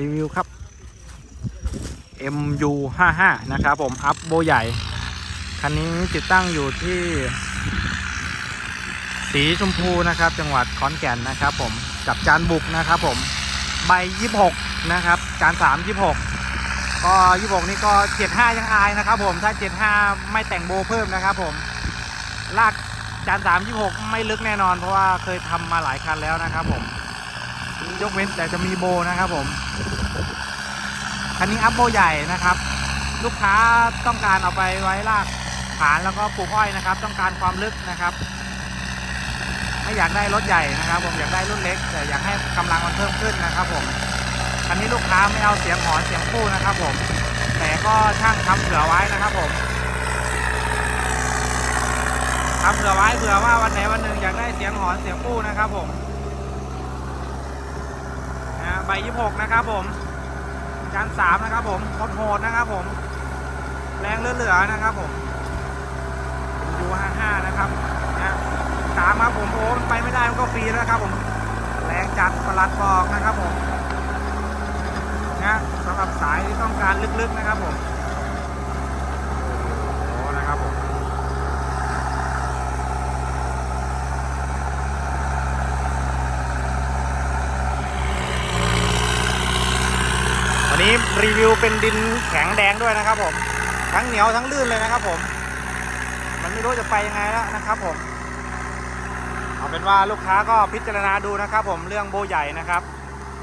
รีวิวครับ MU 55นะครับผม อัพโบใหญ่ คันนี้ติดตั้งอยู่ที่ สีชมพูนะครับ จังหวัดขอนแก่นนะครับผม กับจานบุกนะครับผม ใบ 26 นะครับ จาน 3 26 ก็ 26 นี่ก็ 75 ยังอายนะครับผม ถ้า 75 ไม่แต่งโบเพิ่มนะครับผม ลากจาน 3 26 ไม่ลึกแน่นอน เพราะว่าเคยทำมาหลายคันแล้วนะครับผม ยกเว้นแต่จะมีโบนะครับผม คันนี้อัพโบใหญ่นะครับ ลูกค้าต้องการเอาไปไว้ลากฐานแล้วก็ปลูกอ้อยนะครับ ต้องการความลึกนะครับไม่อยากได้รถใหญ่นะครับ ผมอยากได้รุ่นเล็ก แต่อยากให้กำลังมันเพิ่มขึ้นนะครับ ผมคันนี้ลูกค้าไม่เอาเสียงหอนเสียงคู่นะครับ ผม แต่ก็ช่างทำเผื่อไว้นะครับผมทำเผื่อไว้เผื่อว่าวันไหนวันหนึ่งอยากได้เสียงหอนเสียงคู่นะครับผม ใบยี่หกนะครับผมจานสามนะครับผมโหดนะครับผม แรงเหลือๆนะครับผมยูห้าห้านะครับนะสามครับผมโอ้มันไปไม่ได้มันก็ฟรีแล้วครับผม แรงจัดประหลัดบอกนะครับผมนะสำหรับสายที่ต้องการลึกๆนะครับผมโอ้นะครับผม วันนี้ รีวิวเป็นดินแข็งแดงด้วยนะครับผม ทั้งเหนียวทั้งลื่นเลยนะครับผม มันไม่รู้จะไปยังไงแล้วนะครับผม เอาเป็นว่าลูกค้าก็พิจารณาดูนะครับผมเรื่องโบใหญ่นะครับ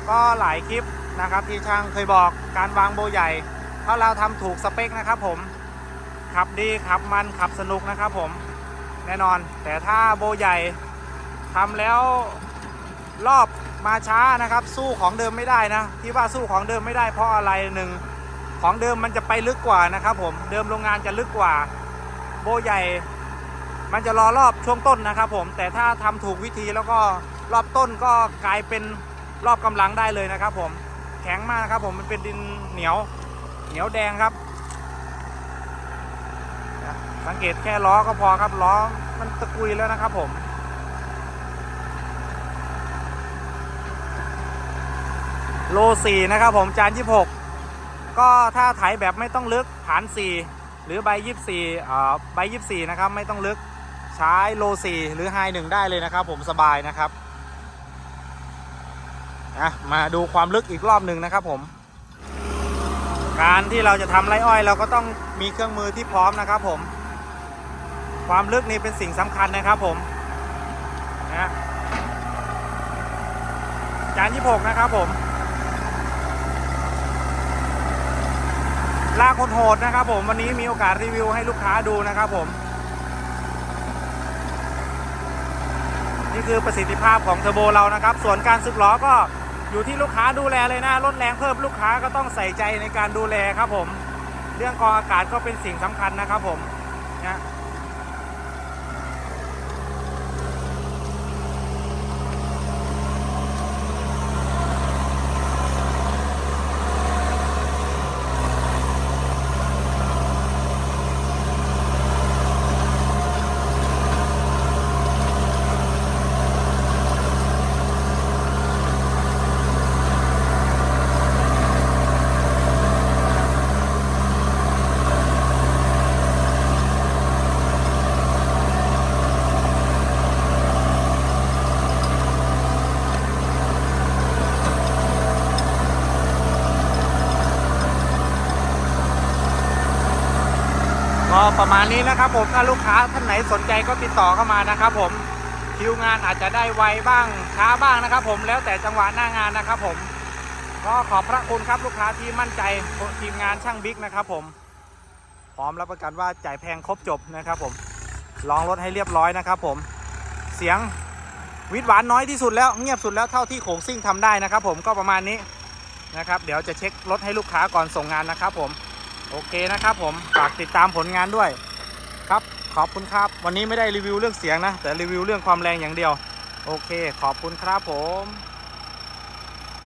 ก็หลายคลิปนะครับที่ช่างเคยบอกการวางโบใหญ่ ถ้าเราทำถูกสเปคนะครับผม ขับดีขับมันขับสนุกนะครับผมแน่นอน แต่ถ้าโบใหญ่ทำแล้ว รอบมาช้านะครับ สู้ของเดิมไม่ได้นะ ที่ว่าสู้ของเดิมไม่ได้เพราะอะไรหนึ่งของเดิมมันจะไปลึกกว่านะครับ ผมเดิมโรงงานจะลึกกว่า โบใหญ่ มันจะรอรอบช่วงต้นนะครับ ผมแต่ถ้าทำถูกวิธีแล้วก็รอบต้นก็กลายเป็นรอบกำลังได้เลยนะครับ ผมแข็งมากนะครับ ผมมันเป็นดินเหนียว เหนียวแดงครับ สังเกตแค่ล้อก็พอครับล้อมันตะกุยแล้วนะครับ ผม โลสี่นะครับผมจานยี่หกก็ถ้าไถแบบไม่ต้องลึกฐานสี่หรือใบยี่สี่อ่าใบยี่สี่นะครับไม่ต้องลึกใช้โลสี่หรือไฮหนึ่งได้เลยนะครับ ผมสบายนะครับนะมาดูความลึกอีกรอบหนึ่งนะครับผม การที่เราจะทำไรอ้อย เราก็ต้องมีเครื่องมือที่พร้อมนะครับผม ความลึกนี่เป็นสิ่งสำคัญนะครับผมนะจานยี่หกนะครับผม ลากคนโหดนะครับผมวันนี้มีโอกาสรีวิวให้ลูกค้าดูนะครับผม นี่คือประสิทธิภาพของเทอร์โบเรานะครับ ส่วนการสึกล้อก็อยู่ที่ลูกค้าดูแลเลยนะลดแรงเพิ่มลูกค้าก็ต้องใส่ใจในการดูแลครับผม เรื่องกองอากาศก็เป็นสิ่งสำคัญนะครับผมนะ ประมาณนี้นะครับผมถ้าลูกค้าท่านไหนสนใจก็ติดต่อเข้ามานะครับผมคิวงานอาจจะได้ไวบ้างช้าบ้างนะครับ ผมแล้วแต่จังหวะหน้างานนะครับ ผมก็ขอบพระคุณครับลูกค้าที่มั่นใจทีมงานช่างบิ๊กนะครับ ผมพร้อมรับประกันว่าจ่ายแพงครบจบนะครับ ผมลองรถให้เรียบร้อยนะครับ ผมเสียงวิดหวานน้อยที่สุดแล้วเงียบสุดแล้วเท่าที่โขงซิ่งทำได้นะครับ ผมก็ประมาณนี้นะครับ เดี๋ยวจะเช็ครถให้ลูกค้าก่อนส่งงานนะครับ ผม โอเคนะครับผมฝากติดตามผลงานด้วยครับขอบคุณครับ วันนี้ไม่ได้รีวิวเรื่องเสียงนะ แต่รีวิวเรื่องความแรงอย่างเดียว โอเค ขอบคุณครับผม